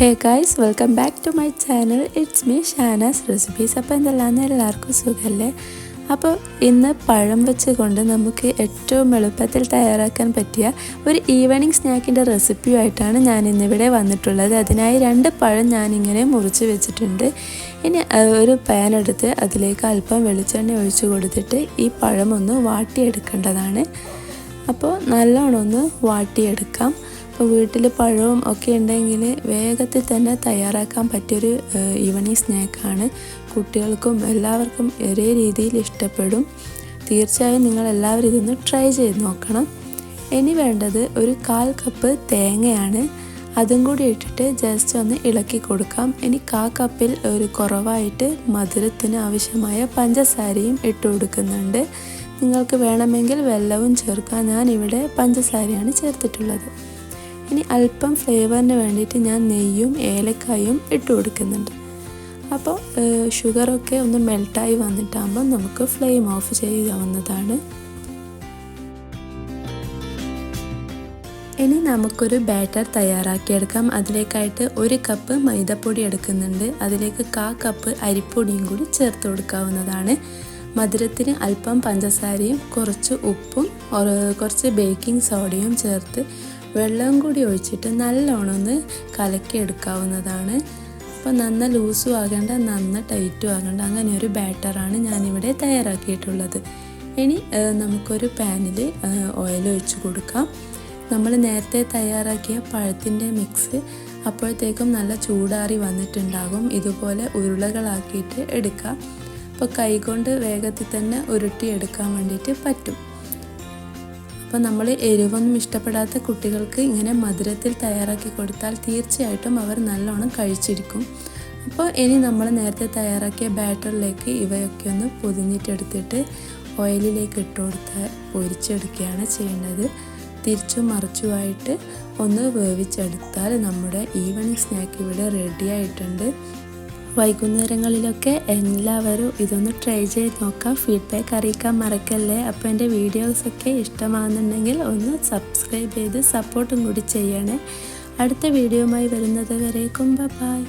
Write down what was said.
Hey guys welcome back to my channel it's me Shanas recipes അപ്പോൾ എന്തെല്ലാന്ന് എല്ലാവർക്കും സുഖമല്ലേ അപ്പോൾ ഇന്ന് പഴം വെച്ചുകൊണ്ട് നമുക്ക് ഏറ്റവും എളുപ്പത്തിൽ തയ്യാറാക്കാൻ പറ്റിയ ഒരു ഈവനിങ് സ്നാക്കിന്റെ റെസിപ്പിയുമായിട്ടാണ് ഞാൻ ഇന്നിവിടെ വന്നിട്ടുള്ളത്. അതിനായി രണ്ട് പഴം ഞാനിങ്ങനെ മുറിച്ച് വെച്ചിട്ടുണ്ട്. ഇനി ഒരു പാൻ എടുത്ത് അതിലേക്ക് അല്പം വെളിച്ചെണ്ണ ഒഴിച്ചു കൊടുത്തിട്ട് ഈ പഴം ഒന്ന് വാട്ടിയെടുക്കേണ്ടതാണ്. അപ്പോൾ നല്ലോണം ഒന്ന് വാട്ടിയെടുക്കാം. വീട്ടിൽ പഴവും ഒക്കെ ഉണ്ടെങ്കിൽ വേഗത്തിൽ തന്നെ തയ്യാറാക്കാൻ പറ്റിയൊരു ഈവനിങ് സ്നാക്കാണ് കുട്ടികൾക്കും എല്ലാവർക്കും ഒരേ രീതിയിൽ ഇഷ്ടപ്പെടും. തീർച്ചയായും നിങ്ങൾ എല്ലാവരും ഇതൊന്ന് ട്രൈ ചെയ്ത് നോക്കണം. ഇനി വേണ്ടത് ഒരു കാൽ കപ്പ് തേങ്ങയാണ്. അതും കൂടി ഇട്ടിട്ട് ജസ്റ്റ് ഒന്ന് ഇളക്കി കൊടുക്കാം. ഇനി കാ കപ്പിൽ ഒരു കുറവായിട്ട് മധുരത്തിന് ആവശ്യമായ പഞ്ചസാരയും ഇട്ട് കൊടുക്കുന്നുണ്ട്. നിങ്ങൾക്ക് വേണമെങ്കിൽ വെള്ളവും ചേർക്കാം. ഞാനിവിടെ പഞ്ചസാരയാണ് ചേർത്തിട്ടുള്ളത്. ഇനി അല്പം ഫ്ലേവറിന് വേണ്ടിയിട്ട് ഞാൻ നെയ്യും ഏലക്കായും ഇട്ട് കൊടുക്കുന്നുണ്ട്. അപ്പോൾ ഷുഗറൊക്കെ ഒന്ന് മെൽട്ടായി വന്നിട്ടാകുമ്പോൾ നമുക്ക് ഫ്ലെയിം ഓഫ് ചെയ്യാവുന്നതാണ്. ഇനി നമുക്കൊരു ബാറ്റർ തയ്യാറാക്കിയെടുക്കാം. അതിലേക്കായിട്ട് ഒരു കപ്പ് മൈദപ്പൊടി എടുക്കുന്നുണ്ട്. അതിലേക്ക് കാ കപ്പ് അരിപ്പൊടിയും കൂടി ചേർത്ത് കൊടുക്കാവുന്നതാണ്. മധുരത്തിന് അല്പം പഞ്ചസാരയും കുറച്ച് ഉപ്പും കുറച്ച് ബേക്കിംഗ് സോഡയും ചേർത്ത് വെള്ളം കൂടി ഒഴിച്ചിട്ട് നല്ലോണം ഒന്ന് കലക്കി എടുക്കാവുന്നതാണ് അപ്പോൾ നന്ന ലൂസും ആകേണ്ട നന്ന ടൈറ്റും ആകേണ്ട അങ്ങനെ ഒരു ബാറ്ററാണ് ഞാനിവിടെ തയ്യാറാക്കിയിട്ടുള്ളത്. ഇനി നമുക്കൊരു പാനിൽ ഓയിൽ ഒഴിച്ച് കൊടുക്കാം. നമ്മൾ നേരത്തെ തയ്യാറാക്കിയ പഴത്തിന്റെ മിക്സ് അപ്പോഴത്തേക്കും നല്ല ചൂടാറി വന്നിട്ടുണ്ടാകും. ഇതുപോലെ ഉരുളകളാക്കിയിട്ട് എടുക്കാം. അപ്പോൾ കൈകൊണ്ട് വേഗത്തിൽ തന്നെ ഉരുട്ടി എടുക്കാൻ വേണ്ടിയിട്ട് പറ്റും. അപ്പോൾ നമ്മൾ എരിവൊന്നും ഇഷ്ടപ്പെടാത്ത കുട്ടികൾക്ക് ഇങ്ങനെ മധുരത്തിൽ തയ്യാറാക്കി കൊടുത്താൽ തീർച്ചയായിട്ടും അവർ നല്ലോണം കഴിച്ചിരിക്കും. അപ്പോൾ ഇനി നമ്മൾ നേരത്തെ തയ്യാറാക്കിയ ബാറ്ററിലേക്ക് ഇവയൊക്കെ ഒന്ന് പൊതിഞ്ഞിട്ടെടുത്തിട്ട് ഓയിലിലേക്ക് ഇട്ട് കൊടുത്ത് പൊരിച്ചെടുക്കുകയാണ് ചെയ്യേണ്ടത്. തിരിച്ചും മറിച്ചുമായിട്ട് ഒന്ന് വേവിച്ചെടുത്താൽ നമ്മുടെ ഈവനിങ് സ്നാക്ക് ഇവിടെ റെഡി ആയിട്ടുണ്ട്. വൈകുന്നേരങ്ങളിലൊക്കെ എല്ലാവരും ഇതൊന്ന് ട്രൈ ചെയ്ത് നോക്കാം. ഫീഡ്ബാക്ക് അറിയിക്കാൻ മറക്കല്ലേ? അപ്പോൾ എന്റെ വീഡിയോസൊക്കെ ഇഷ്ടമാകുന്നുണ്ടെങ്കിൽ ഒന്ന് സബ്സ്ക്രൈബ് ചെയ്ത് സപ്പോർട്ടും കൂടി ചെയ്യണേ. അടുത്ത വീഡിയോയുമായി വരുന്നത് വരേക്കും. ബൈ